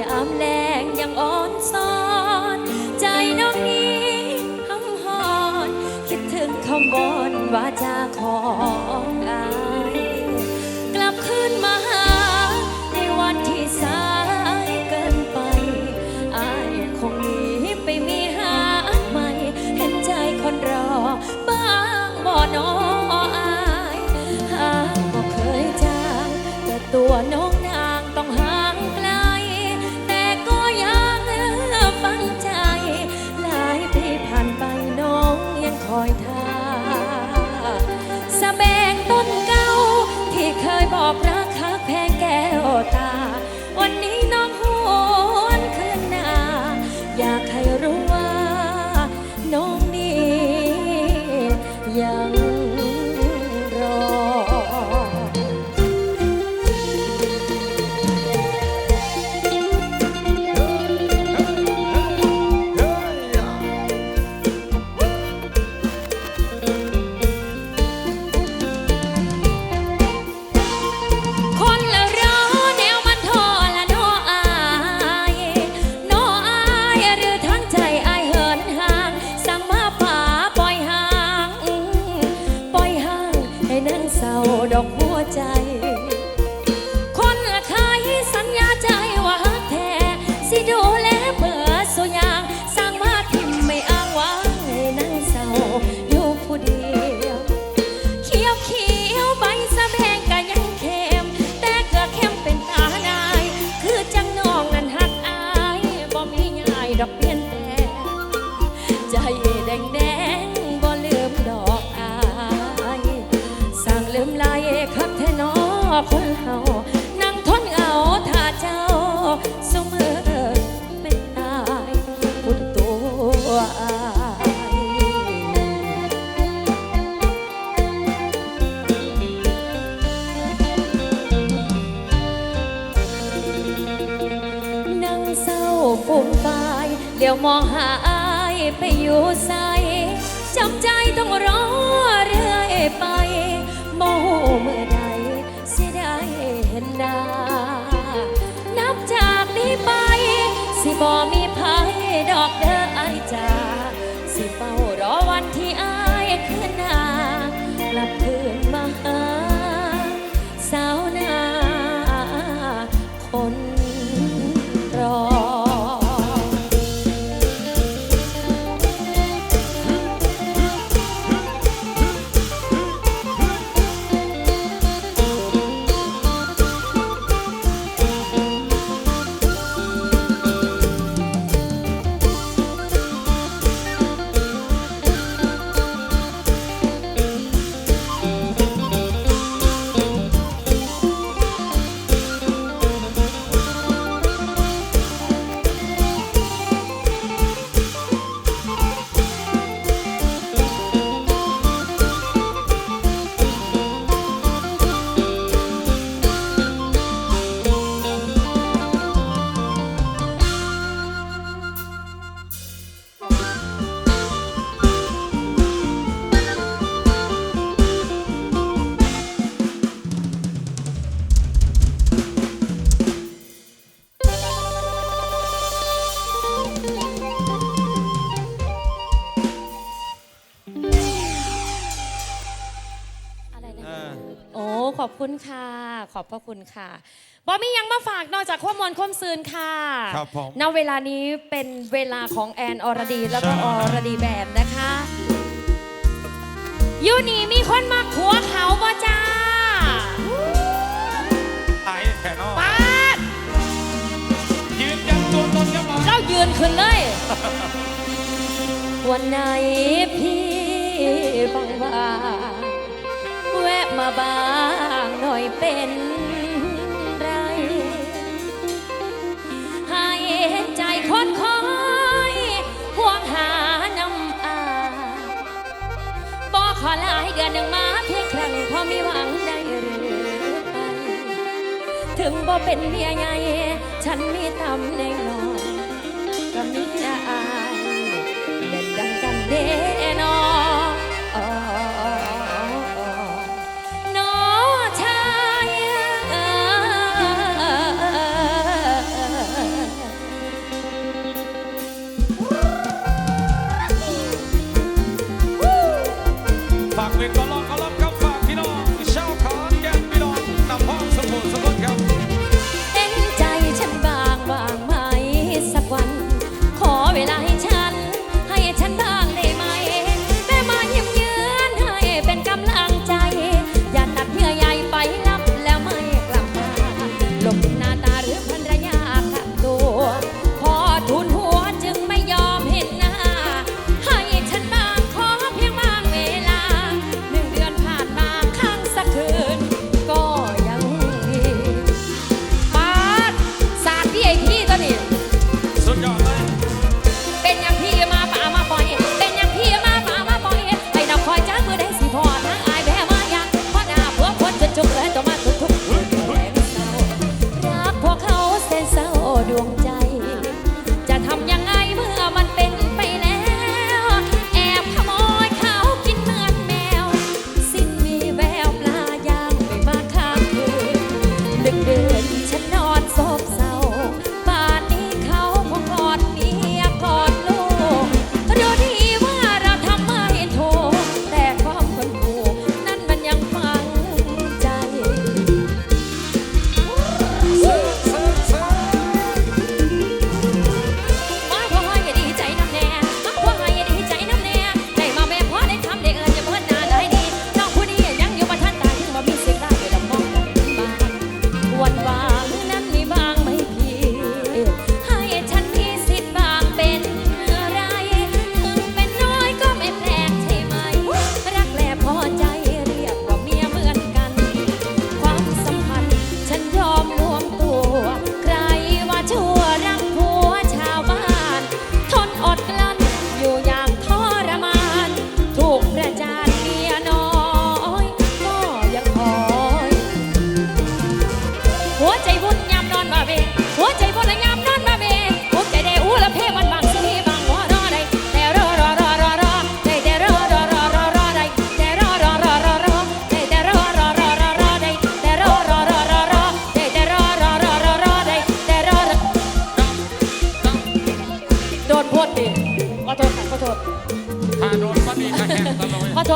ยามแรงยังอ่อนซ้อน ใจน้องนี้หำหอน คิดถึงคำบอนว่าจะของอาย night. คนเฮานั่งทนเหงาถ้าเจ้าเสมอเป็นตายคุณตัวอายนั่งเศร้าฟูมฟายเดี๋ยวมองหาอายไปอยู่ใสจำใจต้องรอเรื่อยไปโมเมื่อใด ขอบคุณค่ะ ขอบพระคุณค่ะบอมียังมาฝากนอกจากข้อมวลข้อมซืนค่ะครับผมณเวลานี้เป็นเวลาของแอนอรดีแล้วก็ใช่อรดีแบนนะคะอยูนี่มีคนมาขัวเขาบ่จ้าไอ้แค่นอกป้าดยืนยันตัวตนกันหน่อยเรายืนขึ้นเลย วันไหนพี่บังว่าแวะมาบ้างหน่ อยเป็นไร ให้เห็นใจคนคอยห่วงหาน้ำอาบอกขอลายเดือนหนึ่งมาเพียงครั้งพอมีหวังได้หรือไป ถึงบ่เป็นเมียใหญ่ฉันมีตำแหน่ง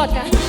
โ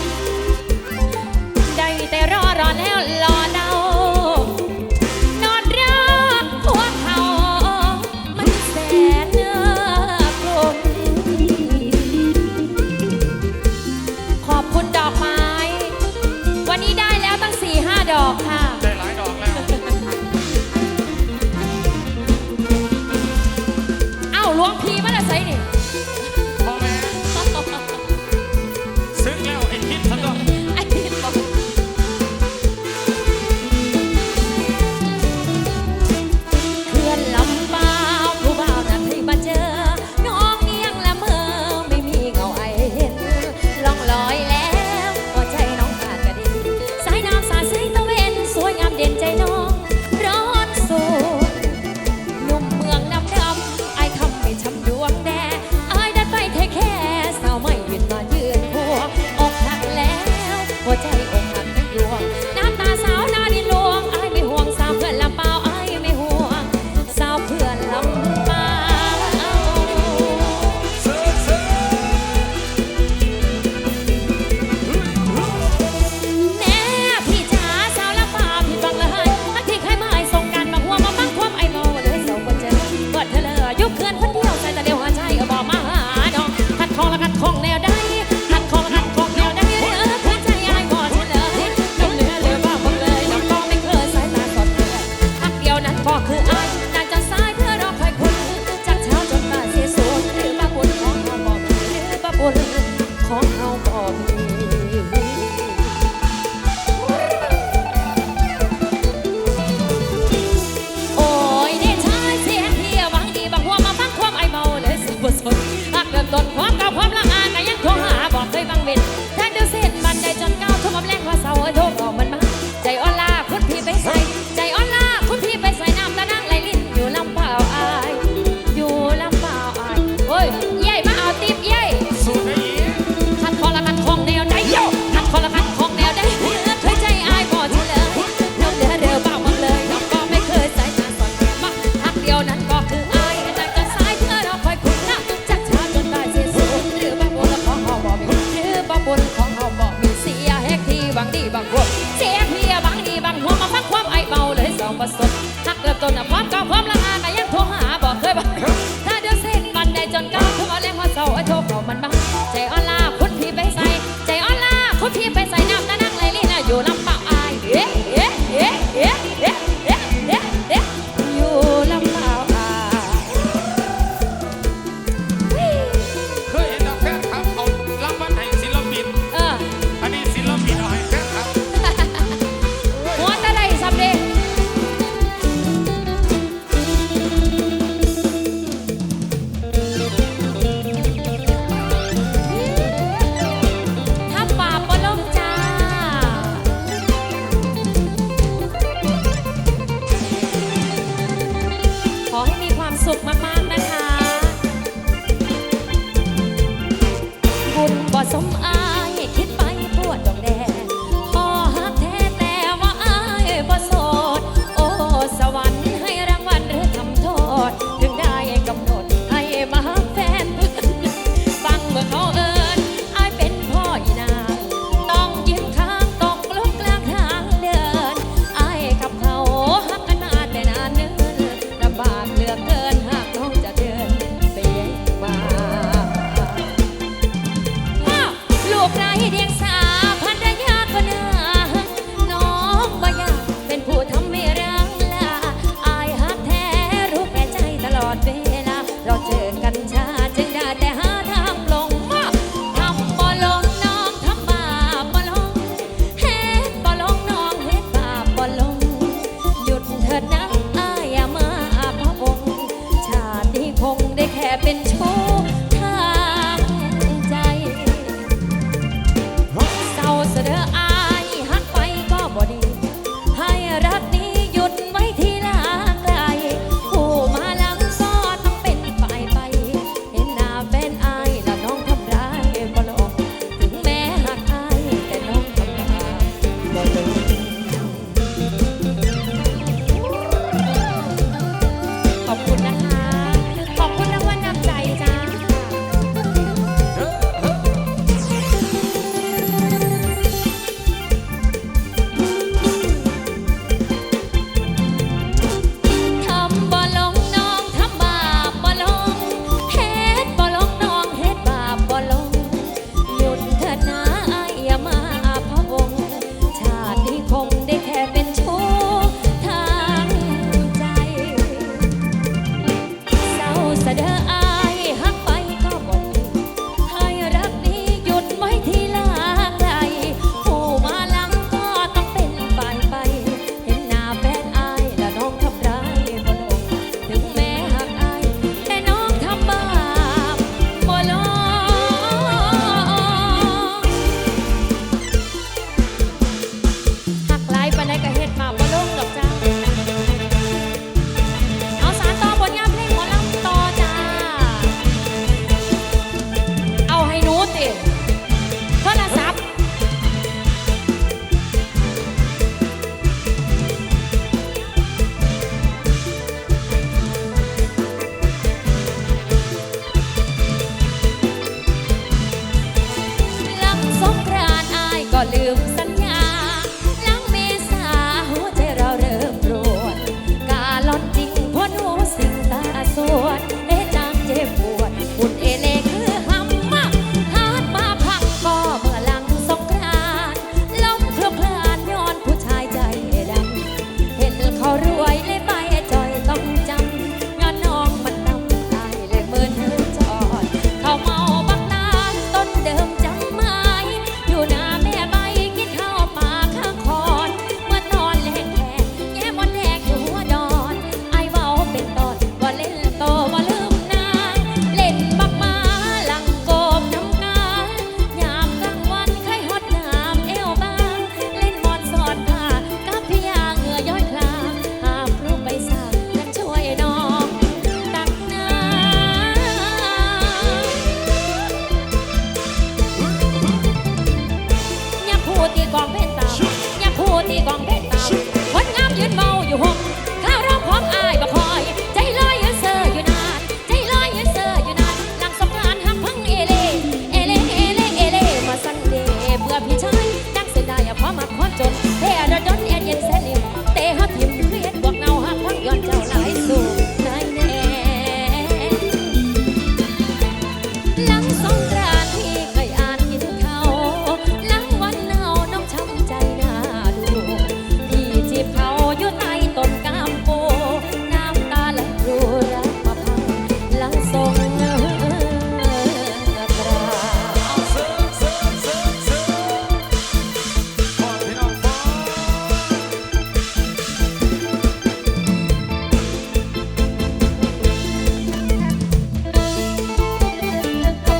Qual